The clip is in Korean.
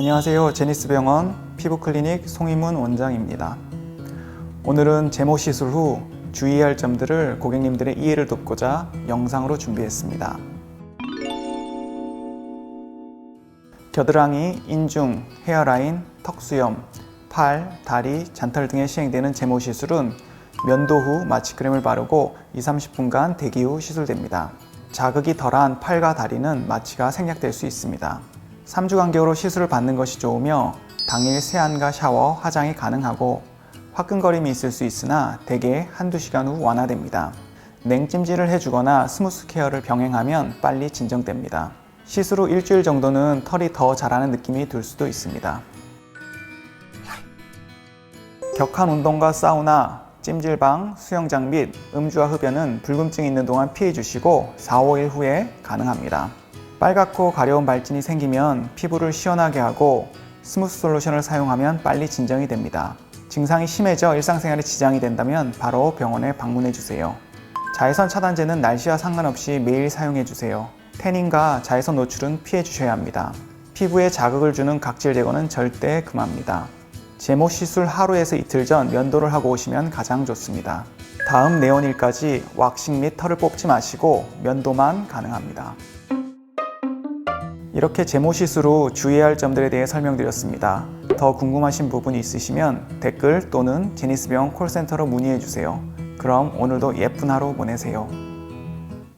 안녕하세요. 제니스병원 피부클리닉 송희문 원장입니다. 오늘은 제모 시술 후 주의할 점들을 고객님들의 이해를 돕고자 영상으로 준비했습니다. 겨드랑이, 인중, 헤어라인, 턱수염, 팔, 다리, 잔털 등에 시행되는 제모 시술은 면도 후 마취크림을 바르고 2, 30분간 대기 후 시술됩니다. 자극이 덜한 팔과 다리는 마취가 생략될 수 있습니다. 3주 간격으로 시술을 받는 것이 좋으며 당일 세안과 샤워, 화장이 가능하고 화끈거림이 있을 수 있으나 대개 한두 시간 후 완화됩니다. 냉찜질을 해주거나 스무스 케어를 병행하면 빨리 진정됩니다. 시술 후 일주일 정도는 털이 더 자라는 느낌이 들 수도 있습니다. 격한 운동과 사우나, 찜질방, 수영장 및 음주와 흡연은 불금증이 있는 동안 피해 주시고 4, 5일 후에 가능합니다. 빨갛고 가려운 발진이 생기면 피부를 시원하게 하고 스무스 솔루션을 사용하면 빨리 진정이 됩니다. 증상이 심해져 일상생활에 지장이 된다면 바로 병원에 방문해 주세요. 자외선 차단제는 날씨와 상관없이 매일 사용해 주세요. 태닝과 자외선 노출은 피해 주셔야 합니다. 피부에 자극을 주는 각질 제거는 절대 금합니다. 제모 시술 하루에서 이틀 전 면도를 하고 오시면 가장 좋습니다. 다음 내원일까지 왁싱 및 털을 뽑지 마시고 면도만 가능합니다. 이렇게 제모 시술 후 주의해야 할 점들에 대해 설명드렸습니다. 더 궁금하신 부분이 있으시면 댓글 또는 제니스병 콜센터로 문의해 주세요. 그럼 오늘도 예쁜 하루 보내세요.